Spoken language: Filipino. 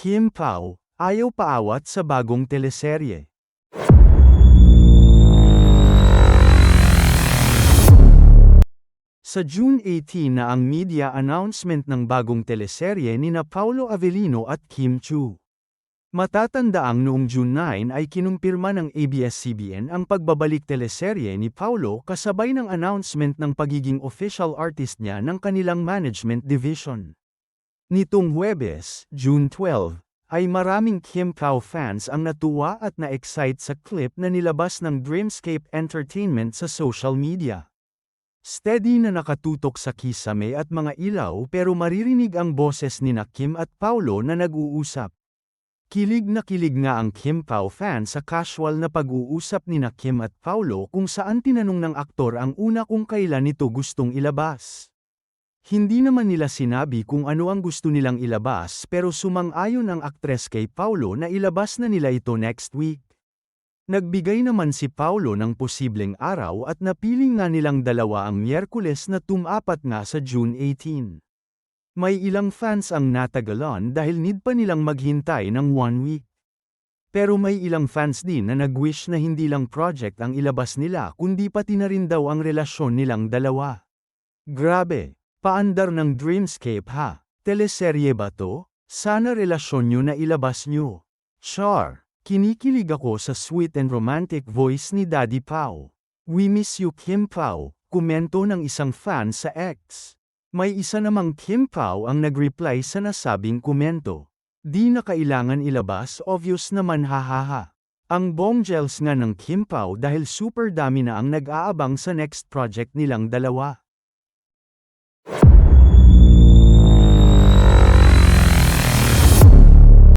Kim Pao, ayaw paawat sa bagong teleserye. Sa June 18 na ang media announcement ng bagong teleserye ni na Paulo Avellino at Kim Chu. Matatandaang noong June 9 ay kinumpirma ng ABS-CBN ang pagbabalik teleserye ni Paulo kasabay ng announcement ng pagiging official artist niya ng kanilang management division. Nitong Huwebes, June 12, ay maraming Kim Pao fans ang natuwa at na-excite sa clip na nilabas ng Dreamscape Entertainment sa social media. Steady na nakatutok sa kisame at mga ilaw pero maririnig ang boses ni na Kim at Paulo na nag-uusap. Kilig na kilig nga ang Kim Pao fan sa casual na pag-uusap ni na Kim at Paulo kung saan tinanong ng aktor ang una kung kailan ito gustong ilabas. Hindi naman nila sinabi kung ano ang gusto nilang ilabas pero sumang-ayon ang aktres kay Paulo na ilabas na nila ito next week. Nagbigay naman si Paulo ng posibleng araw at napiling nga nilang dalawa ang Miyerkules na tumapat nga sa June 18. May ilang fans ang natagalan dahil need pa nilang maghintay ng one week. Pero may ilang fans din na nag-wish na hindi lang project ang ilabas nila kundi pati na rin daw ang relasyon nilang dalawa. Grabe, paandar ng Dreamscape ha, teleserye ba to? Sana relasyon nyo na ilabas nyo. Char, kinikilig ako sa sweet and romantic voice ni Daddy Pao. We miss you Kim Pao, komento ng isang fan sa X. May isa namang Kim Pao ang nag-reply sa nasabing komento. Di na kailangan ilabas obvious naman hahaha. Ang bombshells nga ng Kim Pao dahil super dami na ang nag-aabang sa next project nilang dalawa.